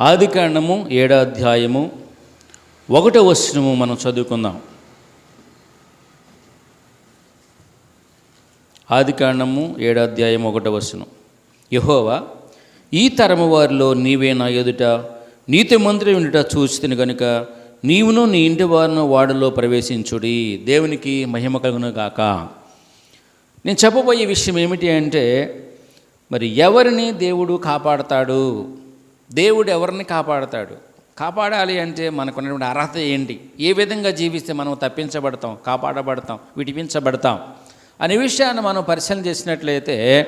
ఆది కాండము ఏడో అధ్యాయము ఒకటో వచనము మనం చదువుకుందాం. ఆది కాండము ఏడో అధ్యాయం ఒకటో వచనం. యహోవా ఈ తరము వారిలో నీవే నా ఎదుట. నీతి మంత్రి ఉండుట చూస్తుని గనుక నీవును నీ ఇంటి వారిను వాడలో ప్రవేశించుడి. దేవునికి మహిమ కలుగును గాక. నేను చెప్పబోయే విషయం ఏమిటి అంటే మరి ఎవరిని దేవుడు కాపాడతాడు? దేవుడు ఎవరిని కాపాడతాడు? కాపాడాలి అంటే మనకున్నటువంటి అర్హత ఏంటి? ఏ విధంగా జీవిస్తే మనం తప్పించబడతాం కాపాడబడతాం విడిపించబడతాం అనే విషయాన్ని మనం పరిశీలన చేసినట్లయితే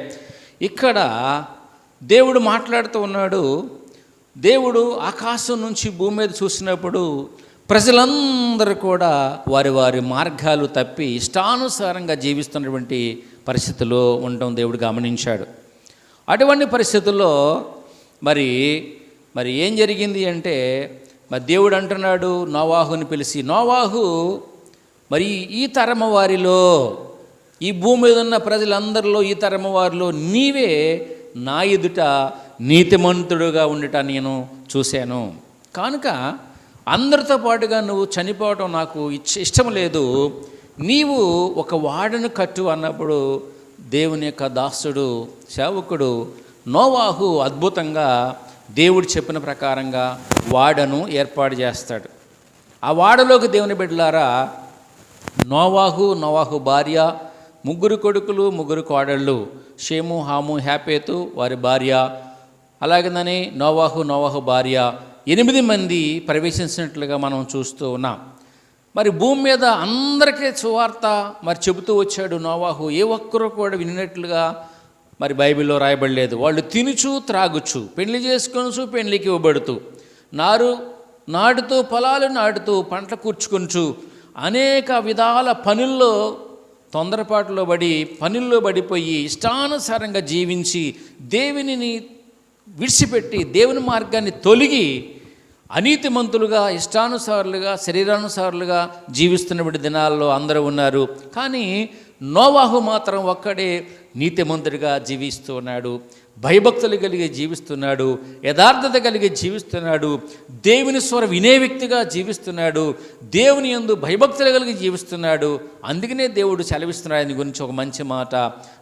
ఇక్కడ దేవుడు మాట్లాడుతూ ఉన్నాడు. దేవుడు ఆకాశం నుంచి భూమి మీద చూసినప్పుడు ప్రజలందరూ కూడా వారి వారి మార్గాలు తప్పి ఇష్టానుసారంగా జీవిస్తున్నటువంటి పరిస్థితులు ఉండటం దేవుడు గమనించాడు. అటువంటి పరిస్థితుల్లో మరి మరి ఏం జరిగింది అంటే మరి దేవుడు అంటున్నాడు నోవాహుని పిలిచి నోవాహు మరి ఈ తరమ వారిలో ఈ భూమి మీద ఉన్న ప్రజలందరిలో ఈ తరమ వారిలో నీవే నా ఎదుట నీతిమంతుడుగా ఉండట నేను చూశాను. కనుక అందరితో పాటుగా నువ్వు చనిపోవటం నాకు ఇచ్చ ఇష్టం లేదు. నీవు ఒక వాడను కట్టు అన్నప్పుడు దేవుని యొక్క దాసుడు సేవకుడు నోవాహు అద్భుతంగా దేవుడు చెప్పిన ప్రకారంగా వాడను ఏర్పాటు చేస్తాడు. ఆ వాడలోకి దేవుని బిడ్డలారా నోవాహు నోవాహు భార్య ముగ్గురు కొడుకులు ముగ్గురు కోడళ్ళు షేము హాము హ్యాపేతు వారి భార్య అలాగేనని నోవాహు నోవాహు భార్య ఎనిమిది మంది ప్రవేశించినట్లుగా మనం చూస్తూ ఉన్నాం. మరి భూమి మీద అందరికీ సువార్త మరి చెబుతూ వచ్చాడు నోవాహు. ఏ ఒక్కరు కూడా వినినట్లుగా మరి బైబిల్లో రాయబడలేదు. వాళ్ళు తినుచు త్రాగుచు పెళ్ళి చేసుకొనుచు పెళ్ళికి ఇవ్వబడుతూ నారు నాటుతూ పొలాలు నాటుతూ పంట కూర్చుకొనుచు అనేక విధాల పనుల్లో తొందరపాటులో పడి పనుల్లో పడిపోయి ఇష్టానుసారంగా జీవించి దేవునిని విడిచిపెట్టి దేవుని మార్గాన్ని తొలగి అనీతిమంతులుగా ఇష్టానుసారులుగా శరీరానుసారులుగా జీవిస్తున్నటువంటి దినాల్లో అందరూ ఉన్నారు. కానీ నోవాహు మాత్రం ఒక్కడే నీతిమంతుడిగా జీవిస్తున్నాడు భయభక్తులు కలిగి జీవిస్తున్నాడు యథార్థత కలిగి జీవిస్తున్నాడు దేవుని స్వర వినే వ్యక్తిగా జీవిస్తున్నాడు దేవుని యందు భయభక్తులు కలిగి జీవిస్తున్నాడు. అందుకనే దేవుడు సెలవిస్తున్నాడు ఆయన గురించి ఒక మంచి మాట.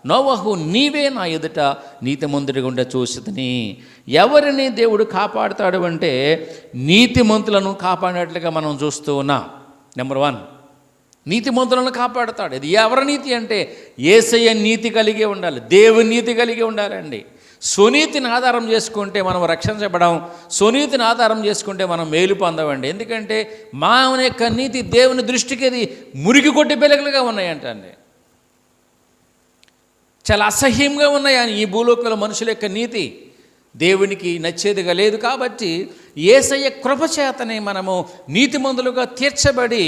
నోవహు నీవే నా ఎదుట నీతిమంతుడిగా ఉండే చూసిదని ఎవరిని దేవుడు కాపాడుతాడు అంటే నీతిమంతులను కాపాడినట్లుగా మనం చూస్తూ ఉన్నాం. నెంబర్ వన్ నీతిమంతులను కాపాడుతాడు. ఇది ఎవరి నీతి అంటే ఏసయ్య నీతి కలిగి ఉండాలి. దేవుని నీతి కలిగి ఉండాలండి. సునీతిని ఆధారం చేసుకుంటే మనం రక్షించబడం సునీతిని ఆధారం చేసుకుంటే మనం మేలు పొందవండి ఎందుకంటే మానవుని యొక్క నీతి దేవుని దృష్టికి అది మురికి కొట్టి పెలుగులుగా ఉన్నాయంటండి. చాలా అసహ్యంగా ఉన్నాయి ఈ భూలోకంలో మనుషుల యొక్క నీతి. దేవునికి నచ్చేదిగా లేదు కాబట్టి ఏసయ్య కృపచేతనే మనము నీతిమంతులుగా తీర్చబడి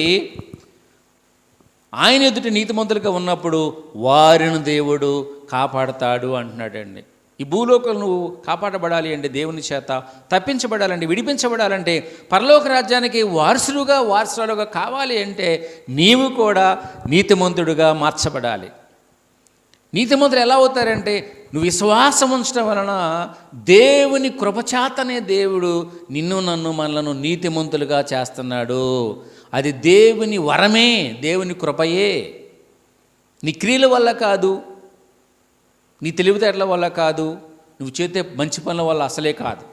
ఆయన ఎదుటి నీతిమంతులుగా ఉన్నప్పుడు వారిని దేవుడు కాపాడతాడు అంటున్నాడండి. ఈ భూలోకం నువ్వు కాపాడబడాలి అంటే దేవుని చేత తప్పించబడాలంటే విడిపించబడాలంటే పరలోక రాజ్యానికి వారసులుగా వారసులుగా కావాలి అంటే నీవు కూడా నీతిమంతుడుగా మార్చబడాలి. నీతిమంతులు ఎలా అవుతారంటే నువ్వు విశ్వాసం ఉంచడం వలన దేవుని కృపచాతనే దేవుడు నిన్ను నన్ను మనలను నీతిమంతులుగా చేస్తున్నాడు. అది దేవుని వరమే దేవుని కృపయే. నీ క్రియల వల్ల కాదు నీ తెలివితేటల వల్ల కాదు నువ్వు చేసే మంచి పనుల వల్ల అసలే కాదు.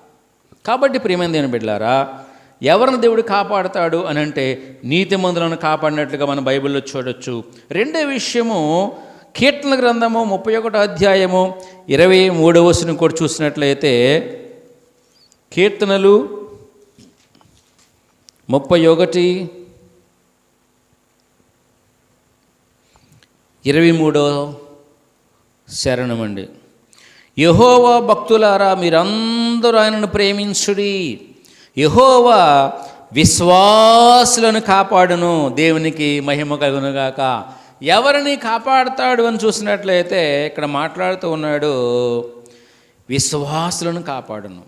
కాబట్టి ప్రియమైన బిడ్డారా బిడ్డలారా ఎవరిని దేవుడు కాపాడతాడు అని అంటే నీతి మందులను కాపాడినట్లుగా మన బైబిల్లో చూడొచ్చు. రెండో విషయము కీర్తన గ్రంథము ముప్పై ఒకటో అధ్యాయము ఇరవై మూడవ కూడా చూసినట్లయితే కీర్తనలు ముప్పై ఒకటి ఇరవై మూడో శరణమండి. యహోవా భక్తులారా మీరందరూ ఆయనను ప్రేమించుడి. యహోవా విశ్వాసులను కాపాడును దేవునికి మహిమ కలుగునుగాక. ఎవరిని కాపాడుతాడు అని చూసినట్లయితే ఇక్కడ మాట్లాడుతూ ఉన్నాడు విశ్వాసులను కాపాడును.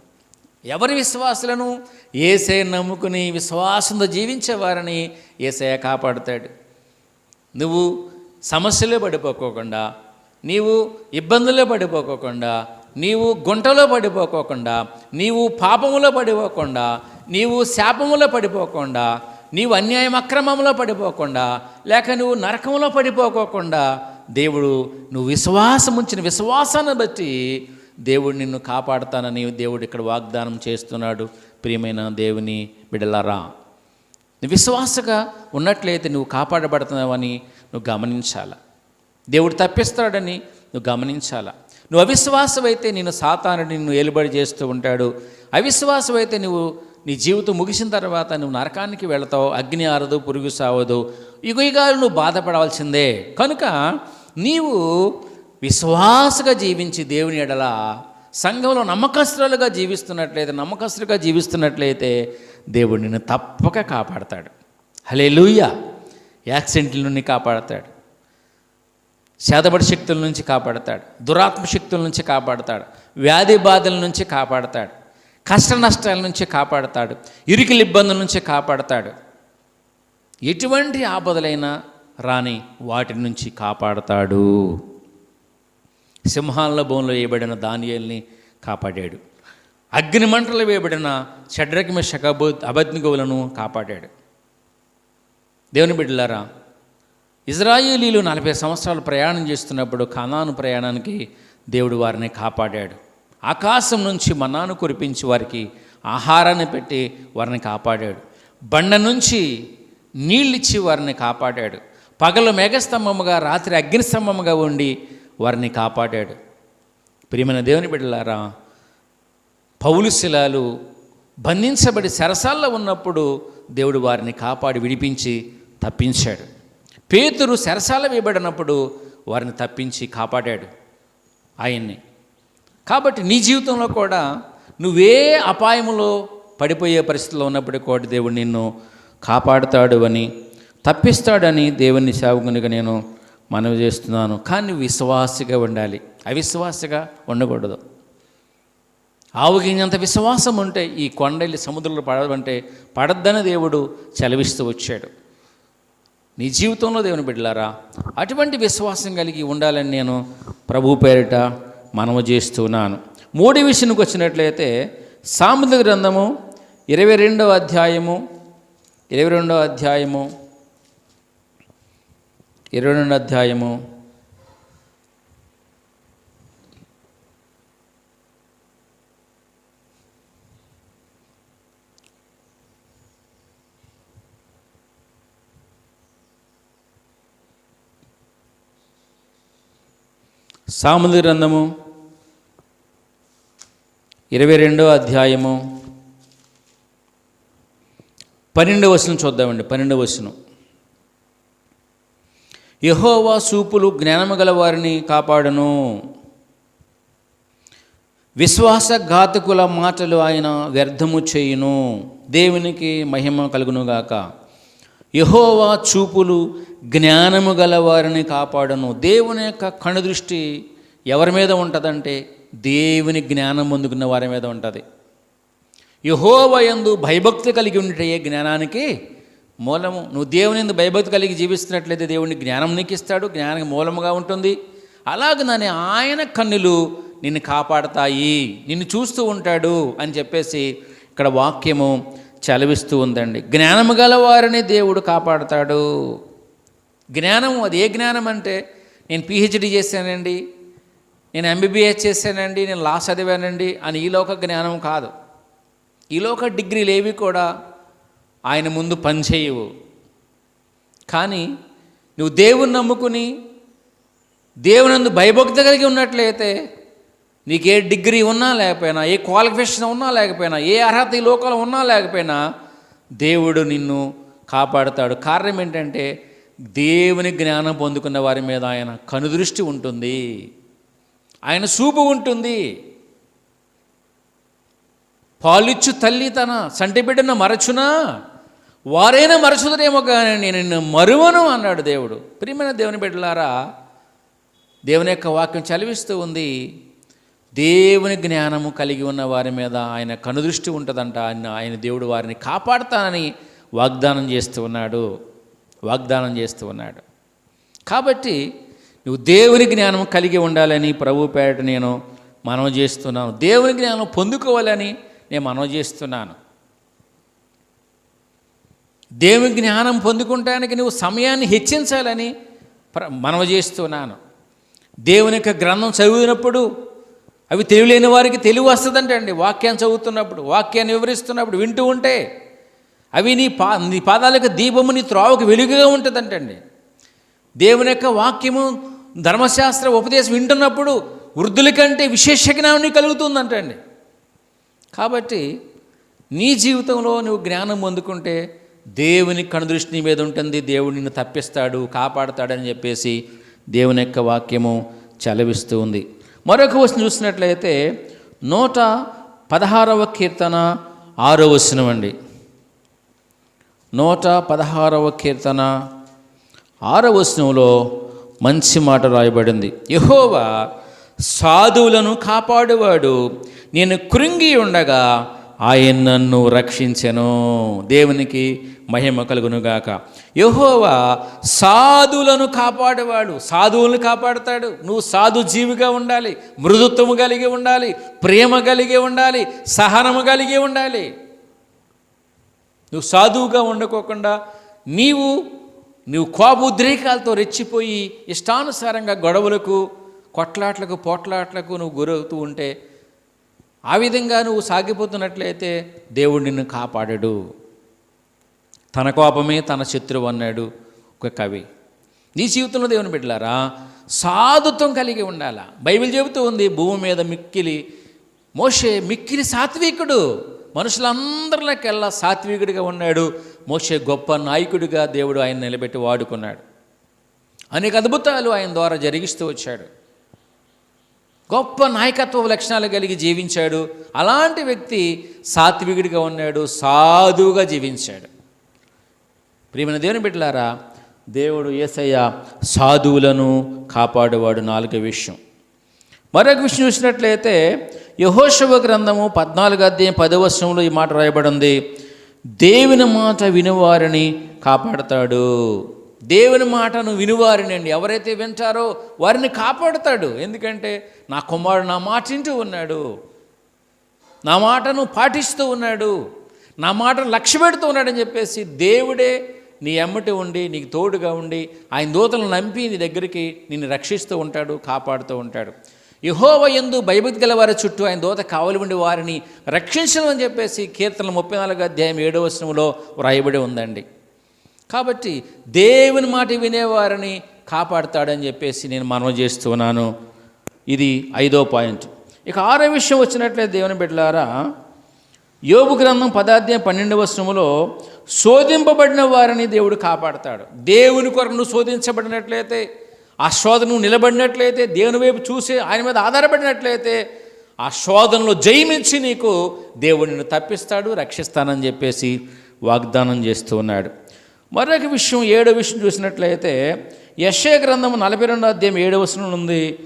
ఎవరి విశ్వాసులను? ఏసే నమ్ముకుని విశ్వాసంతో జీవించేవారిని ఏసయ కాపాడుతాడు. నువ్వు సమస్యలే పడిపోకోకుండా నీవు ఇబ్బందుల్లో పడిపోకోకుండా నీవు గుంటలో పడిపోకోకుండా నీవు పాపములో పడిపోకుండా నీవు శాపములో పడిపోకుండా నీవు అన్యాయం అక్రమంలో పడిపోకుండా లేక నువ్వు నరకంలో పడిపోకోకుండా దేవుడు నువ్వు విశ్వాసం ఉంచిన విశ్వాసాన్ని బట్టి దేవుడు నిన్ను కాపాడుతానని దేవుడు ఇక్కడ వాగ్దానం చేస్తున్నాడు. ప్రియమైన దేవుని బిడలరా నువ్వు విశ్వాసగా ఉన్నట్లయితే నువ్వు కాపాడబడుతున్నావని నువ్వు గమనించాల. దేవుడు తప్పిస్తాడని నువ్వు గమనించాల. నువ్వు అవిశ్వాసమైతే నేను సాతాను నిన్ను ఏలుబడి చేస్తూ ఉంటాడు. అవిశ్వాసమైతే నువ్వు నీ జీవితం ముగిసిన తర్వాత నువ్వు నరకానికి వెళతావు అగ్ని ఆరదు పురుగు సావదు. యుగయుగాలు నువ్వు బాధపడవలసిందే కనుక నీవు విశ్వాసగా జీవించి దేవుని ఎడల సంఘంలో నమ్మకస్తులుగా జీవిస్తున్నట్లయితే నమ్మకస్తులుగా జీవిస్తున్నట్లయితే దేవుడు నిన్ను తప్పక కాపాడతాడు. హలే లూయ యాక్సిడెంట్ల నుండి కాపాడతాడు. శాతపడి శక్తుల నుంచి కాపాడతాడు. దురాత్మ శక్తుల నుంచి కాపాడతాడు. వ్యాధి బాధల నుంచి కాపాడతాడు. కష్ట నష్టాల నుంచి కాపాడతాడు. ఇరుకిల ఇబ్బందుల నుంచి కాపాడతాడు. ఎటువంటి ఆపదలైనా రాని వాటి నుంచి కాపాడతాడు. సింహాల బోన్లో వేయబడిన దానియల్ని కాపాడాడు. అగ్నిమంటలు వేయబడిన షడ్రకిమ శకబు అబద్నిగోవులను కాపాడాడు. దేవుని బిడ్డలారా ఇజ్రాయేలీలు నలభై సంవత్సరాలు ప్రయాణం చేస్తున్నప్పుడు కనాను ప్రయాణానికి దేవుడు వారిని కాపాడాడు. ఆకాశం నుంచి మన్నాను కురిపించి వారికి ఆహారాన్ని పెట్టి వారిని కాపాడాడు. బండ నుంచి నీళ్ళిచ్చి వారిని కాపాడాడు. పగలు మేఘస్తంభముగా రాత్రి అగ్నిస్తంభముగా ఉండి వారిని కాపాడాడు. ప్రియమైన దేవుని బిడ్డలారా పౌలు శిలాలు బంధించబడి సరసాల్లో ఉన్నప్పుడు దేవుడు వారిని కాపాడి విడిపించి తప్పించాడు. పేతురు శరసాల వేయబడినప్పుడు వారిని తప్పించి కాపాడాడు ఆయన్ని. కాబట్టి నీ జీవితంలో కూడా నువ్వే అపాయములో పడిపోయే పరిస్థితిలో ఉన్నప్పుడు కూడా దేవుడు నిన్ను కాపాడుతాడు అని తప్పిస్తాడని దేవుని సేవకునిగా నేను మనవి చేస్తున్నాను. కానీ విశ్వాసిగా ఉండాలి. అవిశ్వాసిగా ఉండకూడదు. ఆవుగింజంత విశ్వాసం ఉంటే ఈ కొండలి సముద్రంలో పడవంటే పడద్దని దేవుడు చలవిస్తూ వచ్చాడు. నీ జీవితంలో దేవుని బిడ్డలారా అటువంటి విశ్వాసం కలిగి ఉండాలని నేను ప్రభు పేరిట మనము చేస్తున్నాను. మూడో విషయానికి వచ్చినట్లయితే సాముద్ర గ్రంథము ఇరవై రెండవ అధ్యాయము ఇరవై రెండవ అధ్యాయము ఇరవై రెండవ అధ్యాయము సాముది గ్రంథము ఇరవై రెండో అధ్యాయము పన్నెండవ వచనం చూద్దామండి పన్నెండవ వచనం. యహోవా సూపులు జ్ఞానము గల వారిని విశ్వాస విశ్వాసఘాతకుల మాటలు ఆయన వ్యర్థము చేయును. దేవునికి మహిమ కలుగునుగాక. యహోవా చూపులు జ్ఞానము గలవారిని కాపాడను. దేవుని యొక్క కనుదృష్టి ఎవరి మీద ఉంటుందంటే దేవుని జ్ఞానం పొందుకున్న వారి మీద ఉంటుంది. యహోవయందు భయభక్తి కలిగి ఉంటే జ్ఞానానికి మూలము. నువ్వు దేవుని ఎందు భయభక్తి కలిగి జీవిస్తున్నట్లయితే దేవుని జ్ఞానం నీకు ఇస్తాడు జ్ఞానానికి మూలముగా ఉంటుంది. అలాగనే ఆయన కన్నులు నిన్ను కాపాడతాయి నిన్ను చూస్తూ ఉంటాడు అని చెప్పేసి ఇక్కడ వాక్యము చలవిస్తూ ఉందండి. జ్ఞానము గల వారిని దేవుడు కాపాడతాడు. జ్ఞానం అది ఏ జ్ఞానం అంటే నేను పిహెచ్డి చేశానండి నేను ఎంబీబీఎస్ చేశానండి నేను లా చదివానండి అని ఈలోక జ్ఞానం కాదు. ఈలోక డిగ్రీలు ఏవి కూడా ఆయన ముందు పనిచేయవు. కానీ నువ్వు దేవుని నమ్ముకుని దేవునందు భయభక్తి కలిగి ఉన్నట్లయితే నీకు ఏ డిగ్రీ ఉన్నా లేకపోయినా ఏ క్వాలిఫికేషన్ ఉన్నా లేకపోయినా ఏ అర్హత ఈ లోకంలో ఉన్నా లేకపోయినా దేవుడు నిన్ను కాపాడుతాడు. కారణం ఏంటంటే దేవుని జ్ఞానం పొందుకున్న వారి మీద ఆయన కనుదృష్టి ఉంటుంది. ఆయన చూపు ఉంటుంది. పాలిచ్చు తల్లి తన సంటి బిడ్డను మరచునా? వారైనా మరచుదరేమో కానీ నేను నిన్ను మరువను అన్నాడు దేవుడు. ప్రియమైన దేవుని బిడ్డలారా దేవుని యొక్క వాక్యం చలివిస్తూ ఉంది. దేవుని జ్ఞానము కలిగి ఉన్న వారి మీద ఆయన కనుదృష్టి ఉంటుందంట. ఆయన ఆయన దేవుడు వారిని కాపాడుతానని వాగ్దానం చేస్తూ ఉన్నాడు. వాగ్దానం చేస్తూ ఉన్నాడు. కాబట్టి నువ్వు దేవుని జ్ఞానం కలిగి ఉండాలని ప్రభు పేరట నేను మనవి చేస్తున్నాను. దేవుని జ్ఞానం పొందుకోవాలని నేను మనవి చేస్తున్నాను. దేవుని జ్ఞానం పొందుకుంటానికి నువ్వు సమయాన్ని హెచ్చించాలని ప్ర- మనవి చేస్తున్నాను. దేవుని యొక్క గ్రంథం చదివినప్పుడు అవి తెలియలేని వారికి తెలివి వస్తుందంటండి. వాక్యాన్ని చదువుతున్నప్పుడు వాక్యాన్ని వివరిస్తున్నప్పుడు వింటూ ఉంటే అవి నీ పా నీ పాదాలకు దీపము నీ త్రోవకు వెలుగుగా ఉంటుందంటండి. దేవుని యొక్క వాక్యము ధర్మశాస్త్ర ఉపదేశం వింటున్నప్పుడు వృద్ధుల కంటే విశేష జ్ఞానం నీకు కలుగుతుందంటండి. కాబట్టి నీ జీవితంలో నువ్వు జ్ఞానం పొందుకుంటే దేవుని కనుదృష్టి మీద ఉంటుంది దేవుడు నిన్ను తప్పిస్తాడు కాపాడతాడని చెప్పేసి దేవుని యొక్క వాక్యము చలవిస్తూ ఉంది. మరొక వచనం చూసినట్లయితే నూట పదహారవ కీర్తన ఆరో వచనం అండి నూట పదహారవ కీర్తన ఆరవ వచనంలో మంచి మాట రాయబడింది. యహోవా సాధువులను కాపాడువాడు నేను కృంగి ఉండగా ఆయన నన్ను రక్షించెను. దేవునికి మహిమ కలుగునుగాక. యహోవా సాధువులను కాపాడేవాడు సాధువులను కాపాడతాడు. నువ్వు సాధు జీవిగా ఉండాలి మృదుత్వము కలిగి ఉండాలి ప్రేమ కలిగి ఉండాలి సహనము కలిగి ఉండాలి. నువ్వు సాధువుగా ఉండకోకుండా నీవు నువ్వు కోప ఉద్రేకాలతో రెచ్చిపోయి ఇష్టానుసారంగా గొడవలకు కొట్లాట్లకు పోట్లాట్లకు నువ్వు గురవుతూ ఉంటే ఆ విధంగా నువ్వు సాగిపోతున్నట్లయితే దేవుడు నిన్ను కాపాడడు. తన కోపమే తన శత్రువు అన్నాడు ఒక కవి. నీ జీవితంలో దేవుని బిడ్డలారా సాధుత్వం కలిగి ఉండాలా? బైబిల్ చెబుతూ ఉంది భూమి మీద మిక్కిలి మోషే మిక్కిలి సాత్వికుడు. మనుషులందరిలోకెల్లా సాత్వికుడిగా ఉన్నాడు. మోషే గొప్ప నాయకుడిగా దేవుడు ఆయన నిలబెట్టి వాడుకున్నాడు. అనేక అద్భుతాలు ఆయన ద్వారా జరిగిస్తూ వచ్చాడు. గొప్ప నాయకత్వ లక్షణాలు కలిగి జీవించాడు. అలాంటి వ్యక్తి సాత్వికుడిగా ఉన్నాడు సాధువుగా జీవించాడు. ప్రియమైన దేవుని బిడ్డలారా దేవుడు ఏసయ్య సాధువులను కాపాడేవాడు నాలుగో విషయం. మరొక విషయం చూసినట్లయితే యహోశవ గ్రంథము పద్నాలుగు అధ్యాయం పదవశంలో ఈ మాట రాయబడింది. దేవుని మాట వినివారిని కాపాడతాడు. దేవుని మాటను వినివారిని అండి ఎవరైతే వింటారో వారిని కాపాడుతాడు. ఎందుకంటే నా కుమారుడు నా మాట ఇంటూ ఉన్నాడు. నా మాటను పాటిస్తూ ఉన్నాడు. నా మాట లక్ష్య పెడుతూ ఉన్నాడని చెప్పేసి దేవుడే నీ ఎమ్మటి ఉండి నీకు తోడుగా ఉండి ఆయన దూతలను నంపి నీ దగ్గరికి నిన్ను రక్షిస్తూ ఉంటాడు కాపాడుతూ ఉంటాడు. యహోవ ఎందు భయభక్తి గల వారి చుట్టూ ఆయన దోత కావలి ఉండి వారిని రక్షించడం అని చెప్పేసి కీర్తనలు ముప్పై నాలుగు అధ్యాయం ఏడవ వచనంలో వ్రాయబడి ఉందండి. కాబట్టి దేవుని మాట వినేవారిని కాపాడుతాడని చెప్పేసి నేను మనవి చేస్తున్నాను ఇది ఐదో పాయింట్. ఇక ఆరో విషయం వచ్చినట్లయితే దేవుని బిడ్డలారా యోగు గ్రంథం పదార్థం పన్నెండవ వచనంలో శోధింపబడిన వారిని దేవుడు కాపాడతాడు. దేవుని కొరకు నువ్వు శోధించబడినట్లయితే ఆ శోధన నువ్వు నిలబడినట్లయితే దేవుని వైపు చూసి ఆయన మీద ఆధారపడినట్లయితే ఆ శోధనలో జయమించి నీకు దేవుడిని తప్పిస్తాడు రక్షిస్తానని చెప్పేసి వాగ్దానం చేస్తూ ఉన్నాడు. మరొక విషయం ఏడో విషయం చూసినట్లయితే యశయ గ్రంథం నలభై రెండో అధ్యాయం ఏడవ వచనం ఉంది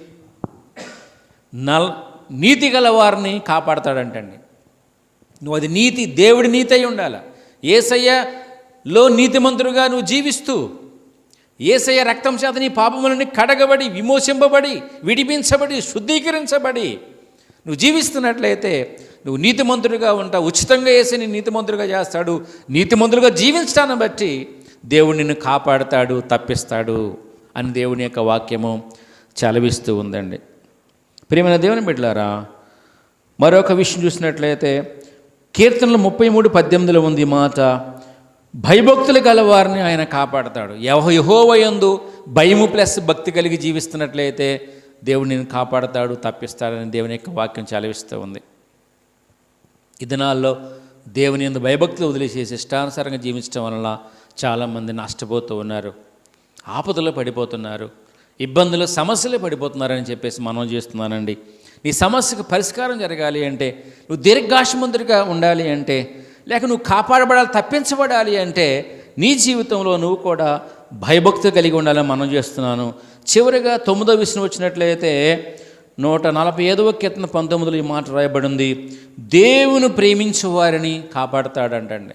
నల్ నీతి గల వారిని కాపాడతాడంటండి. నువ్వు అది నీతి దేవుడి నీతి అయి ఉండాలి. ఏసయ్యలో నీతిమంతుడుగా నువ్వు జీవిస్తూ ఏసయ్య రక్తం చేత నీ పాపములని కడగబడి విమోచింపబడి విడిపించబడి శుద్ధీకరించబడి. నువ్వు జీవిస్తున్నట్లయితే నువ్వు నీతిమంతుడిగా ఉంటావు ఉచితంగా వేసి నీ నీతిమంతుడిగా చేస్తాడు. నీతిమంతుడిగా జీవించడాన్ని బట్టి దేవుడు నిన్ను కాపాడుతాడు తప్పిస్తాడు అని దేవుని యొక్క వాక్యము చలవిస్తూ ఉందండి. ప్రియమైన దేవుని బిడ్డలారా మరొక విషయం చూసినట్లయితే కీర్తనలు ముప్పై మూడు పద్దెనిమిదిలో ఉంది మాట. భయభక్తులు గలవారిని ఆయన కాపాడతాడు. యహో యహోవయందు భయము ప్లస్ భక్తి కలిగి జీవిస్తున్నట్లయితే దేవుడు నేను కాపాడతాడు తప్పిస్తాడని దేవుని యొక్క వాక్యం చలవిస్తూ ఉంది. ఈ దినాల్లో దేవుని ఎందు భయభక్తులు వదిలేసేసి ఇష్టానుసారంగా జీవించడం వలన చాలామంది నష్టపోతూ ఉన్నారు. ఆపదలో పడిపోతున్నారు. ఇబ్బందులు సమస్యలు పడిపోతున్నారని చెప్పేసి మనం చేస్తున్నానండి. నీ సమస్యకు పరిష్కారం జరగాలి అంటే నువ్వు దీర్ఘాశమంతుడిగా ఉండాలి అంటే లేక నువ్వు కాపాడబడాలి తప్పించబడాలి అంటే నీ జీవితంలో నువ్వు కూడా భయభక్తి కలిగి ఉండాలని మనం చేస్తున్నాను. చివరిగా తొమ్మిదో విషయం వచ్చినట్లయితే నూట నలభై ఐదవ కీర్తన పంతొమ్మిదిలో ఈ మాట రాయబడింది. దేవుని ప్రేమించేవారిని కాపాడతాడంటండి.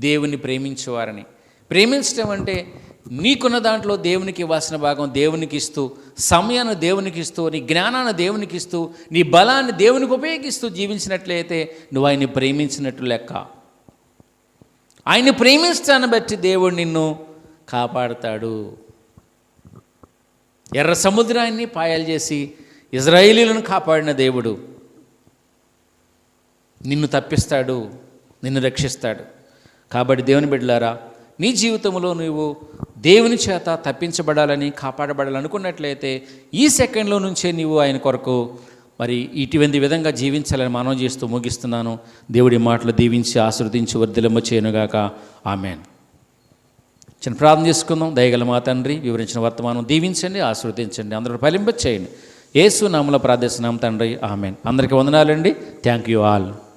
దేవుని ప్రేమించేవారని. ప్రేమించడం అంటే నీకున్న దాంట్లో దేవునికి ఇవ్వాల్సిన భాగం దేవునికి ఇస్తూ సమయాన్ని దేవునికి ఇస్తూ నీ జ్ఞానాన్ని దేవునికి ఇస్తూ నీ బలాన్ని దేవునికి ఉపయోగిస్తూ జీవించినట్లయితే నువ్వు ఆయన్ని ప్రేమించినట్లు లెక్క. ఆయన్ని ప్రేమించడాన్ని బట్టి దేవుడు నిన్ను కాపాడుతాడు. ఎర్ర సముద్రాన్ని పాయాలు చేసి ఇజ్రాయేలీలను కాపాడిన దేవుడు నిన్ను తప్పిస్తాడు నిన్ను రక్షిస్తాడు. కాబట్టి దేవుని బిడ్డలారా నీ జీవితంలో నువ్వు దేవుని చేత తప్పించబడాలని కాపాడబడాలనుకున్నట్లయితే ఈ సెకండ్లో నుంచే నీవు ఆయన కొరకు మరి ఇటువంటి విధంగా జీవించాలని మనం చేస్తూ ముగిస్తున్నాను. దేవుడి మాటలు దీవించి ఆశ్రదించి వర్ధిలమ్మ చేయనుగాక. ఆమెన్. చిన్న ప్రార్థన చేసుకుందాం. దయగల మా తండ్రి వివరించిన వర్తమానం దీవించండి ఆశీర్వదించండి. అందరూ ఫలింప చేయండి ఏసు నామల ప్రార్థిస్తున్నాం తండ్రి. ఆమెన్. అందరికీ వందనాలండి. Thank you all.